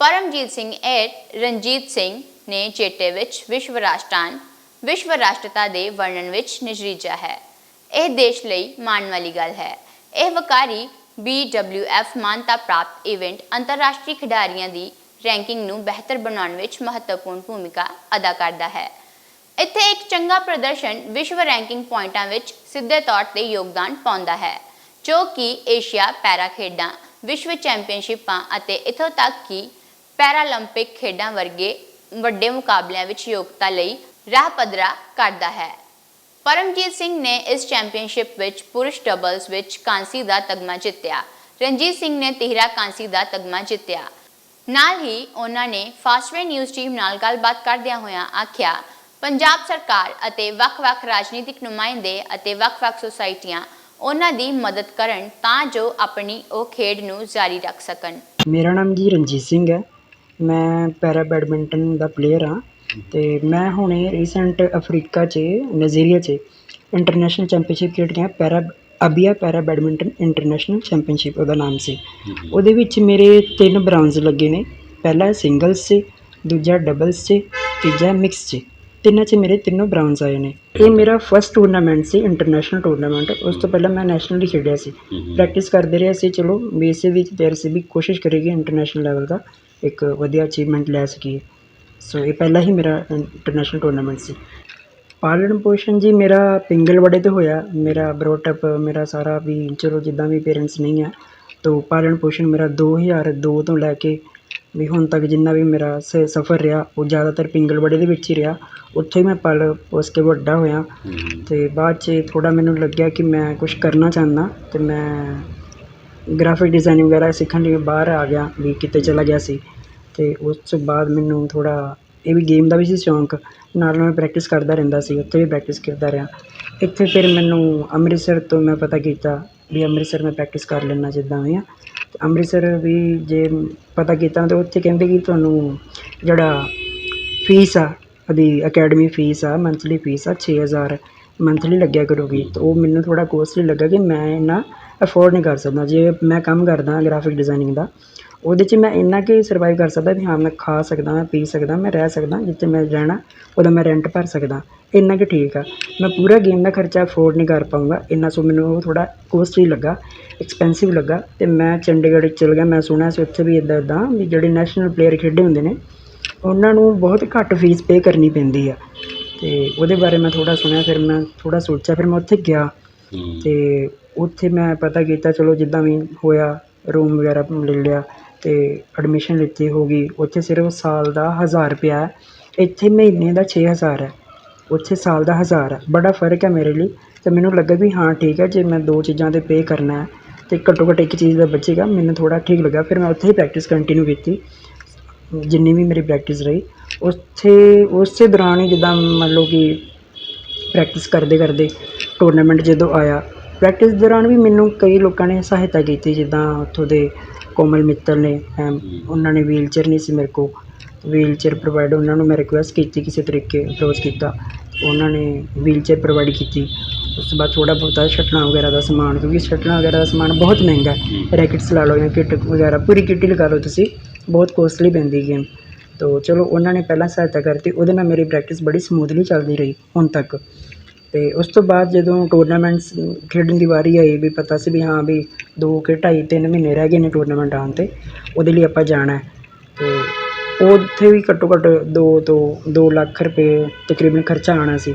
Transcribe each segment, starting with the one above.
ਪਰਮਜੀਤ ਸਿੰਘ ਏਟ ਰਣਜੀਤ ਸਿੰਘ ਨੇ ਚੇਟੇ ਵਿੱਚ ਵਿਸ਼ਵ ਰਾਸ਼ਟਰਾਂ ਵਿਸ਼ਵ ਰਾਸ਼ਟਰਤਾ ਦੇ ਵਰਣਨ ਵਿੱਚ ਨਿਜਰੀਜਾ ਹੈ। ਇਹ ਦੇਸ਼ ਲਈ ਮਾਣ ਵਾਲੀ ਗੱਲ ਹੈ। ਇਹ ਵਕਾਰੀ BWF ਮਾਨਤਾ ਪ੍ਰਾਪਤ ਇਵੈਂਟ ਅੰਤਰਰਾਸ਼ਟਰੀ ਖਿਡਾਰੀਆਂ ਦੀ ਰੈਂਕਿੰਗ ਨੂੰ ਬਿਹਤਰ ਬਣਾਉਣ ਵਿੱਚ ਮਹੱਤਵਪੂਰਨ ਭੂਮਿਕਾ ਅਦਾ ਕਰਦਾ ਹੈ। ਇੱਥੇ ਇੱਕ ਚੰਗਾ ਪ੍ਰਦਰਸ਼ਨ ਵਿਸ਼ਵ ਰੈਂਕਿੰਗ ਪੁਆਇੰਟਾਂ ਵਿੱਚ ਸਿੱਧੇ ਤੌਰ ਤੇ ਯੋਗਦਾਨ ਪਾਉਂਦਾ ਹੈ, ਜੋ ਕਿ ਏਸ਼ੀਆ ਪੈਰਾ ਖੇਡਾਂ ਵਿਸ਼ਵ ਚੈਂਪੀਅਨਸ਼ਿਪਾਂ ਅਤੇ ਇਥੋਂ ਤੱਕ ਕਿ ਪੈਰਾਲੰਪਿਕ ਖੇਡਾਂ ਵਰਗੇ ਵੱਡੇ ਮੁਕਾਬਲਿਆਂ ਵਿੱਚ ਯੋਗਤਾ ਲਈ ਰਾਹ ਪੱਧਰਾ ਕਰਦਾ ਹੈ। ਪਰਮਜੀਤ ਸਿੰਘ ਨੇ ਇਸ ਚੈਂਪੀਅਨਸ਼ਿਪ ਵਿੱਚ ਪੁਰਸ਼ ਡਬਲਸ ਵਿੱਚ ਕਾਂਸੀ ਦਾ ਤਗਮਾ ਜਿੱਤਿਆ। ਰਣਜੀਤ ਸਿੰਘ ਨੇ ਤੀਹਰਾ ਕਾਂਸੀ ਦਾ ਤਗਮਾ ਜਿੱਤਿਆ। ਨਾਲ ਹੀ ਉਹਨਾਂ ਨੇ ਫਾਸਟਵੇ ਨਿਊਜ਼ ਟੀਮ ਨਾਲ ਗੱਲਬਾਤ ਕਰਦਿਆਂ ਹੋਇਆਂ ਆਖਿਆ, ਪੰਜਾਬ ਸਰਕਾਰ ਅਤੇ ਵੱਖ-ਵੱਖ ਰਾਜਨੀਤਿਕ ਨੁਮਾਇੰਦੇ ਅਤੇ ਵੱਖ-ਵੱਖ ਸੁਸਾਇਟੀਆਂ ਉਹਨਾਂ ਦੀ ਮਦਦ ਕਰਨ ਤਾਂ ਜੋ ਆਪਣੀ ਉਹ ਖੇਡ ਨੂੰ ਜਾਰੀ ਰੱਖ ਸਕਣ। ਮੇਰਾ ਨਾਮ ਜੀ ਰਣਜੀਤ ਸਿੰਘ ਹੈ। ਮੈਂ ਪੈਰਾ ਬੈਡਮਿੰਟਨ ਦਾ ਪਲੇਅਰ ਹਾਂ ਤੇ ਮੈਂ ਹੁਣੇ ਰੀਸੈਂਟ ਅਫਰੀਕਾ 'ਚ ਨਾਈਜੀਰੀਆ 'ਚ ਇੰਟਰਨੈਸ਼ਨਲ ਚੈਂਪੀਅਨਸ਼ਿਪ ਖੇਡੀਆਂ para ਅਬੀਆ para badminton international championship ਉਹਦਾ ਨਾਮ ਸੀ। ਉਹਦੇ ਵਿੱਚ ਮੇਰੇ ਤਿੰਨ ਬ੍ਰਾਊਨਜ਼ ਲੱਗੇ ਨੇ ਪਹਿਲਾ ਸਿੰਗਲਸ 'ਚ ਦੂਜਾ ਡਬਲਸ 'ਚ ਤੀਜਾ ਮਿਕਸ 'ਚ ਤਿੰਨਾਂ 'ਚ ਮੇਰੇ ਤਿੰਨੋਂ ਬ੍ਰਾਊਨਜ਼ ਆਏ ਨੇ। ਇਹ ਮੇਰਾ ਫਸਟ ਟੂਰਨਾਮੈਂਟ ਸੀ ਇੰਟਰਨੈਸ਼ਨਲ ਟੂਰਨਾਮੈਂਟ ਉਸ ਤੋਂ ਪਹਿਲਾਂ ਮੈਂ ਨੈਸ਼ਨਲੀ ਖੇਡਿਆ ਸੀ। ਪ੍ਰੈਕਟਿਸ ਕਰਦੇ ਰਹੇ ਸੀ ਚਲੋ ਇਸੇ ਵਿੱਚ ਤੇ ਅਸੀਂ ਵੀ ਕੋਸ਼ਿਸ਼ ਕਰੀਏ ਇੰਟਰਨੈਸ਼ਨਲ ਲੈਵਲ ਦਾ। ਇੱਕ ਵਧੀਆ ਅਚੀਵਮੈਂਟ ਲੈ ਸਕੀਏ। ਸੋ ਇਹ ਪਹਿਲਾ ਹੀ ਮੇਰਾ ਇੰਟਰਨੈਸ਼ਨਲ ਟੂਰਨਾਮੈਂਟ ਸੀ। ਪਾਲਣ ਪੋਸ਼ਣ ਜੀ ਮੇਰਾ ਪਿੰਗਲਵੜੇ ਤੋਂ ਹੋਇਆ। ਮੇਰਾ ਬਰੋਟਅਪ ਮੇਰਾ ਸਾਰਾ ਵੀ ਚਲੋ ਜਿੱਦਾਂ ਵੀ ਪੇਰੈਂਟਸ ਨਹੀਂ ਹੈ ਤੋ ਪਾਲਣ ਪੋਸ਼ਣ ਮੇਰਾ 2002 ਤੋਂ ਲੈ ਕੇ ਵੀ ਹੁਣ ਤੱਕ ਜਿੰਨਾ ਵੀ ਮੇਰਾ ਸ ਸਫ਼ਰ ਰਿਹਾ ਉਹ ਜ਼ਿਆਦਾਤਰ ਪਿੰਗਲਵੜੇ ਦੇ ਵਿੱਚ ਹੀ ਰਿਹਾ। ਉੱਥੇ ਹੀ ਮੈਂ ਪਲ ਉਸ ਕੇ ਵੱਡਾ ਹੋਇਆ। ਤੇ ਬਾਅਦ 'ਚ ਥੋੜ੍ਹਾ ਮੈਨੂੰ ਲੱਗਿਆ ਕਿ ਮੈਂ ਕੁਝ ਕਰਨਾ ਚਾਹੁੰਦਾ ਤੇ ਮੈਂ ਗ੍ਰਾਫਿਕ ਡਿਜ਼ਾਇਨਿੰਗ ਵਗੈਰਾ ਸਿੱਖਣ ਲਈ ਬਾਹਰ ਆ ਗਿਆ, ਵੀ ਕਿਤੇ ਚਲਾ ਗਿਆ ਸੀ। ਅਤੇ ਉਸ ਤੋਂ ਬਾਅਦ ਮੈਨੂੰ ਥੋੜ੍ਹਾ ਇਹ ਵੀ ਗੇਮ ਦਾ ਵੀ ਸੀ ਸ਼ੌਂਕ। ਨਾਲ ਨਾਲ ਮੈਂ ਪ੍ਰੈਕਟਿਸ ਕਰਦਾ ਰਹਿੰਦਾ ਸੀ, ਉੱਥੇ ਵੀ ਪ੍ਰੈਕਟਿਸ ਕਰਦਾ ਰਿਹਾ। ਇੱਥੇ ਫਿਰ ਮੈਨੂੰ ਅੰਮ੍ਰਿਤਸਰ ਤੋਂ ਮੈਂ ਪਤਾ ਕੀਤਾ ਵੀ ਅੰਮ੍ਰਿਤਸਰ ਮੈਂ ਪ੍ਰੈਕਟਿਸ ਕਰ ਲੈਂਦਾ ਜਿੱਦਾਂ ਵੀ ਆ। ਅਤੇ ਅੰਮ੍ਰਿਤਸਰ ਵੀ ਜੇ ਪਤਾ ਕੀਤਾ ਤਾਂ ਉੱਥੇ ਕਹਿੰਦੇ ਕਿ ਤੁਹਾਨੂੰ ਜਿਹੜਾ ਫੀਸ ਆ, ਉਹਦੀ ਅਕੈਡਮੀ ਫੀਸ ਆ ਮੰਥਲੀ ਫੀਸ ਆ, ਛੇ ਹਜ਼ਾਰ ਮੰਥਲੀ ਲੱਗਿਆ ਕਰੂਗੀ। ਤਾਂ ਉਹ ਮੈਨੂੰ ਥੋੜ੍ਹਾ ਕੋਸਟਲੀ ਲੱਗਾ ਕਿ ਮੈਂ ਇੰਨਾ ਅਫੋਰਡ ਨਹੀਂ ਕਰ ਸਕਦਾ। ਜੇ ਮੈਂ ਕੰਮ ਕਰਦਾ ਗ੍ਰਾਫਿਕ ਡਿਜ਼ਾਈਨਿੰਗ ਦਾ ਉਹਦੇ 'ਚ ਮੈਂ ਇੰਨਾ ਕਿ ਸਰਵਾਈਵ ਕਰ ਸਕਦਾ ਵੀ ਹਾਂ ਮੈਂ ਖਾ ਸਕਦਾ ਮੈਂ ਪੀ ਸਕਦਾ ਮੈਂ ਰਹਿ ਸਕਦਾ ਜਿੱਥੇ ਮੈਂ ਰਹਿਣਾ ਉਹਦਾ ਮੈਂ ਰੈਂਟ ਭਰ ਸਕਦਾ। ਇੰਨਾ ਕਿ ਠੀਕ ਆ। ਮੈਂ ਪੂਰਾ ਗੇਮ ਦਾ ਖਰਚਾ ਅਫੋਰਡ ਨਹੀਂ ਕਰ ਪਾਊਂਗਾ। ਇੰਨਾ ਸੋ ਮੈਨੂੰ ਉਹ ਥੋੜਾ ਕੋਸਟਲੀ ਲੱਗਾ ਐਕਸਪੈਂਸਿਵ ਲੱਗਾ ਤੇ ਮੈਂ ਚੰਡੀਗੜ੍ਹ ਚਲ ਗਿਆ। ਮੈਂ ਸੁਣਿਆ ਸੀ ਉੱਥੇ ਵੀ ਇਦਾਂ ਇਦਾਂ ਵੀ ਜਿਹੜੇ ਨੈਸ਼ਨਲ ਪਲੇਅਰ ਖੇਡੇ ਹੁੰਦੇ ਨੇ ਉਹਨਾਂ ਨੂੰ ਬਹੁਤ ਘੱਟ ਫੀਸ ਪੇ ਕਰਨੀ ਪੈਂਦੀ ਆ। ਤੇ ਉਹਦੇ ਬਾਰੇ ਮੈਂ ਥੋੜਾ ਸੁਣਿਆ ਫਿਰ ਮੈਂ ਥੋੜਾ ਸੋਚਿਆ ਫਿਰ ਮੈਂ ਉੱਥੇ ਗਿਆ ਤੇ ਉੱਥੇ ਮੈਂ ਪਤਾ ਕੀਤਾ, ਚਲੋ ਜਿੱਦਾਂ ਵੀ ਹੋਇਆ ਰੂਮ ਵਗੈਰਾ ਲੈ ਲਿਆ ਅਤੇ ਐਡਮਿਸ਼ਨ ਲਿੱਤੀ ਹੋ ਗਈ ਉੱਥੇ ਸਿਰਫ ਸਾਲ ਦਾ ਹਜ਼ਾਰ ਰੁਪਇਆ ਹੈ। ਇੱਥੇ ਮਹੀਨੇ ਦਾ ਛੇ ਹਜ਼ਾਰ ਹੈ। ਉੱਥੇ ਸਾਲ ਦਾ ਹਜ਼ਾਰ ਹੈ। ਬੜਾ ਫ਼ਰਕ ਹੈ ਮੇਰੇ ਲਈ। ਅਤੇ ਮੈਨੂੰ ਲੱਗਾ ਵੀ ਹਾਂ, ਠੀਕ ਹੈ, ਜੇ ਮੈਂ ਦੋ ਚੀਜ਼ਾਂ ਤੇ ਪੇ ਕਰਨਾ ਅਤੇ ਘੱਟੋ ਘੱਟ ਇੱਕ ਚੀਜ਼ ਦਾ ਬਚੇਗਾ, ਮੈਨੂੰ ਥੋੜ੍ਹਾ ਠੀਕ ਲੱਗਾ। ਫਿਰ ਮੈਂ ਉੱਥੇ ਹੀ ਪ੍ਰੈਕਟਿਸ ਕੰਟੀਨਿਊ ਕੀਤੀ, ਜਿੰਨੀ ਵੀ ਮੇਰੀ ਪ੍ਰੈਕਟਿਸ ਰਹੀ। ਉੱਥੇ, ਉਸੇ ਦੌਰਾਨ ਹੀ ਜਿੱਦਾਂ ਮੰਨ ਲਓ ਕਿ ਪ੍ਰੈਕਟਿਸ ਕਰਦੇ ਕਰਦੇ ਟੂਰਨਾਮੈਂਟ ਜਦੋਂ ਆਇਆ ਪ੍ਰੈਕਟਿਸ ਦੌਰਾਨ ਵੀ ਮੈਨੂੰ ਕਈ ਲੋਕਾਂ ਨੇ ਸਹਾਇਤਾ ਕੀਤੀ ਜਿੱਦਾਂ ਉੱਥੋਂ ਦੇ ਕੋਮਲ ਮਿੱਤਲ ਨੇ ਉਹਨਾਂ ਨੇ ਵੀਲਚੇਅਰ ਨਹੀਂ ਸੀ ਮੇਰੇ ਕੋਲ। ਵੀਲਚੇਅਰ ਪ੍ਰੋਵਾਈਡ ਉਹਨਾਂ ਨੂੰ ਮੈਂ ਰਿਕੁਐਸਟ ਕੀਤੀ ਕਿਸੇ ਤਰੀਕੇ ਅਪਰੋਚ ਕੀਤਾ। ਉਹਨਾਂ ਨੇ ਵੀਲਚੇਅਰ ਪ੍ਰੋਵਾਈਡ ਕੀਤੀ। ਉਸ ਤੋਂ ਬਾਅਦ ਥੋੜਾ ਬਹੁਤਾ ਸ਼ਟਲਾਂ ਵਗੈਰਾ ਦਾ ਸਮਾਨ ਕਿਉਂਕਿ ਸ਼ਟਲਾਂ ਵਗੈਰਾ ਦਾ ਸਮਾਨ ਬਹੁਤ ਮਹਿੰਗਾ ਹੈ। ਰੈਕਟਸ ਲਾ ਲਓ ਜਾਂ ਕਿੱਟ ਵਗੈਰਾ ਪੂਰੀ ਕਿੱਟ ਲਗਾ ਲਓ ਤੁਸੀਂ ਬਹੁਤ ਕੋਸਟਲੀ ਪੈਂਦੀ ਗੇਮ ਤੋ ਚਲੋ ਉਹਨਾਂ ਨੇ ਪਹਿਲਾਂ ਸਹਾਇਤਾ ਕਰਤੀ ਉਹਦੇ ਨਾਲ ਮੇਰੀ ਪ੍ਰੈਕਟਿਸ ਬੜੀ ਸਮੂਥਲੀ ਚੱਲਦੀ ਰਹੀ ਹੁਣ ਤੱਕ। ਅਤੇ ਉਸ ਤੋਂ ਬਾਅਦ ਜਦੋਂ ਟੂਰਨਾਮੈਂਟਸ ਖੇਡਣ ਦੀ ਵਾਰੀ ਆਈ ਵੀ ਪਤਾ ਸੀ ਵੀ ਹਾਂ ਵੀ ਦੋ ਕਿ ਢਾਈ ਤਿੰਨ ਮਹੀਨੇ ਰਹਿ ਗਏ ਨੇ ਟੂਰਨਾਮੈਂਟ ਆਉਣ 'ਤੇ, ਉਹਦੇ ਲਈ ਆਪਾਂ ਜਾਣਾ ਅਤੇ ਉੱਥੇ ਵੀ ਘੱਟੋ ਘੱਟ ਦੋ ਤੋਂ ਦੋ ਲੱਖ ਰੁਪਏ ਤਕਰੀਬਨ ਖਰਚਾ ਆਉਣਾ ਸੀ।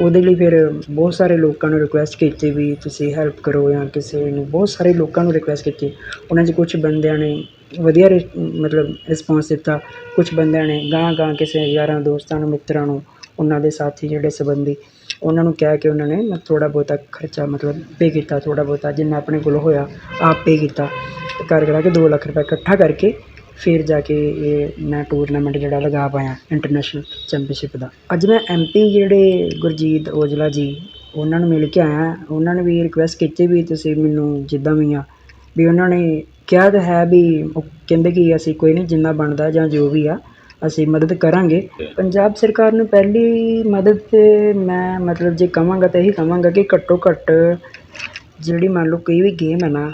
ਉਹਦੇ ਲਈ ਫਿਰ ਬਹੁਤ ਸਾਰੇ ਲੋਕਾਂ ਨੂੰ ਰਿਕੁਐਸਟ ਕੀਤੀ ਵੀ ਤੁਸੀਂ ਹੈਲਪ ਕਰੋ ਜਾਂ ਕਿਸੇ ਨੂੰ, ਬਹੁਤ ਸਾਰੇ ਲੋਕਾਂ ਨੂੰ ਰਿਕੁਐਸਟ ਕੀਤੀ। ਉਹਨਾਂ 'ਚ ਕੁਛ ਬੰਦਿਆਂ ਨੇ ਵਧੀਆ ਰਿ- ਮਤਲਬ ਰਿਸਪੌਂਸ ਦਿੱਤਾ। ਕੁਛ ਬੰਦਿਆਂ ਨੇ ਗਾਂ ਗਾਂ ਕਿਸੇ ਯਾਰਾਂ ਦੋਸਤਾਂ ਨੂੰ, ਮਿੱਤਰਾਂ ਨੂੰ, ਉਹਨਾਂ ਦੇ ਸਾਥੀ ਜਿਹੜੇ ਸੰਬੰਧੀ ਉਹਨਾਂ ਨੂੰ ਕਹਿ ਕੇ ਉਹਨਾਂ ਨੇ ਮੈਂ ਥੋੜ੍ਹਾ ਬਹੁਤਾ ਖਰਚਾ ਮਤਲਬ ਪੇ ਕੀਤਾ, ਥੋੜ੍ਹਾ ਬਹੁਤਾ ਜਿੰਨਾ ਆਪਣੇ ਕੋਲੋਂ ਹੋਇਆ, ਆਪ ਪੇ ਕੀਤਾ। ਤੇ ਕਰ ਕਰਾ ਕੇ ਦੋ ਲੱਖ ਰੁਪਇਆ ਇਕੱਠਾ ਕਰਕੇ ਫਿਰ ਜਾ ਕੇ ਇਹ ਮੈਂ ਟੂਰਨਾਮੈਂਟ ਜਿਹੜਾ ਲਗਾ ਪਾਇਆ ਇੰਟਰਨੈਸ਼ਨਲ ਚੈਂਪੀਅਨਸ਼ਿਪ ਦਾ। ਅੱਜ ਮੈਂ ਐਮਪੀ ਜਿਹੜੇ ਗੁਰਜੀਤ ਔਜਲਾ ਜੀ, ਉਹਨਾਂ ਨੂੰ ਮਿਲ ਕੇ ਆਇਆ। ਉਹਨਾਂ ਨੇ ਵੀ ਰਿਕੁਐਸਟ ਕੀਤੀ ਵੀ ਤੁਸੀਂ ਮੈਨੂੰ ਜਿੱਦਾਂ ਵੀ ਆ, ਵੀ ਉਹਨਾਂ ਨੇ ਕਿਹਾ ਤਾਂ ਹੈ ਵੀ ਉਹ ਕਹਿੰਦੇ ਕਿ ਅਸੀਂ ਕੋਈ ਨਹੀਂ ਜਿੰਨਾ ਬਣਦਾ ਜਾਂ ਜੋ ਵੀ ਆ ਅਸੀਂ ਮਦਦ ਕਰਾਂਗੇ। ਪੰਜਾਬ ਸਰਕਾਰ ਨੂੰ ਪਹਿਲੀ ਮਦਦ ਤੇ ਮੈਂ ਮਤਲਬ ਜੇ ਕਹਾਂਗਾ ਤਾਂ ਇਹੀ ਕਹਾਂਗਾ ਕਿ ਘੱਟੋ ਘੱਟ ਜਿਹੜੀ ਮੰਨ ਲਓ ਕੋਈ ਵੀ ਗੇਮ ਹੈ ਨਾ,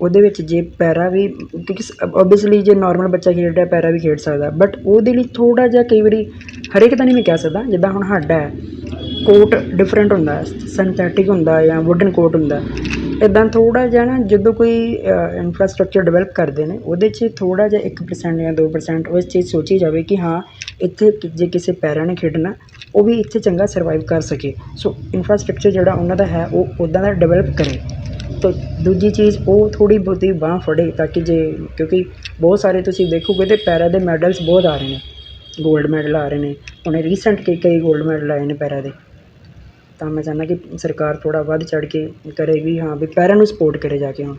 ਉਹਦੇ ਵਿੱਚ ਜੇ ਪੈਰਾ ਵੀ ਕਿਉਂਕਿ ਓਬਵੀਅਸਲੀ ਜੇ ਨੋਰਮਲ ਬੱਚਾ ਖੇਡ ਰਿਹਾ ਪੈਰਾ ਵੀ ਖੇਡ ਸਕਦਾ ਬਟ ਉਹਦੇ ਲਈ ਥੋੜ੍ਹਾ ਜਿਹਾ ਕਈ ਵਾਰੀ ਹਰੇਕ ਤਾਂ ਨਹੀਂ ਮੈਂ ਕਹਿ ਸਕਦਾ, ਜਿੱਦਾਂ ਹੁਣ ਸਾਡਾ ਹੈ ਕੋਟ ਡਿਫਰੈਂਟ ਹੁੰਦਾ ਸਿੰਥੈਟਿਕ ਹੁੰਦਾ ਜਾਂ ਵੁਡਨ ਕੋਟ ਹੁੰਦਾ ਇੱਦਾਂ ਥੋੜ੍ਹਾ ਜਿਹਾ ਨਾ ਜਦੋਂ ਕੋਈ ਇਨਫਰਾਸਟ੍ਰਕਚਰ ਡਿਵੈਲਪ ਕਰਦੇ ਨੇ, ਉਹਦੇ 'ਚ ਥੋੜ੍ਹਾ ਜਿਹਾ 1% ਜਾਂ 2% ਉਸ ਚੀਜ਼ ਸੋਚੀ ਜਾਵੇ ਕਿ ਹਾਂ, ਇੱਥੇ ਜੇ ਕਿਸੇ ਪੈਰਾਂ ਨੇ ਖੇਡਣਾ, ਉਹ ਵੀ ਇੱਥੇ ਚੰਗਾ ਸਰਵਾਈਵ ਕਰ ਸਕੇ। ਸੋ ਇਨਫਰਾਸਟ੍ਰਕਚਰ ਜਿਹੜਾ ਉਹਨਾਂ ਦਾ ਹੈ, ਉਹ ਉੱਦਾਂ ਦਾ ਡਿਵੈਲਪ ਕਰੇ। ਤਾਂ ਦੂਜੀ ਚੀਜ਼, ਉਹ ਥੋੜੀ ਬਹੁਤੀ ਬਾਂਹ ਫੜੇ ਤਾਂ ਕਿ ਜੇ, ਕਿਉਂਕਿ ਬਹੁਤ ਸਾਰੇ ਤੁਸੀਂ ਦੇਖੋਗੇ ਤੇ ਪੈਰਾ ਦੇ ਮੈਡਲਸ ਬਹੁਤ ਆ ਰਹੇ ਨੇ। 골ਡ ਮੈਡਲ ਆ ਰਹੇ ਨੇ। ਉਹਨੇ ਰੀਸੈਂਟ ਕਈ ਕਈ 골ਡ ਮੈਡਲ ਆਏ ਨੇ ਪੈਰਾ ਦੇ। ਤਾਂ ਮੈਂ ਚਾਹੁੰਦਾ ਕਿ ਸਰਕਾਰ ਥੋੜ੍ਹਾ ਵੱਧ ਚੜ੍ਹ ਕੇ ਕਰੇ ਵੀ ਹਾਂ, ਵੀ ਪੈਰਾਂ ਨੂੰ ਸਪੋਰਟ ਕਰੇ ਜਾ ਕੇ ਹੁਣ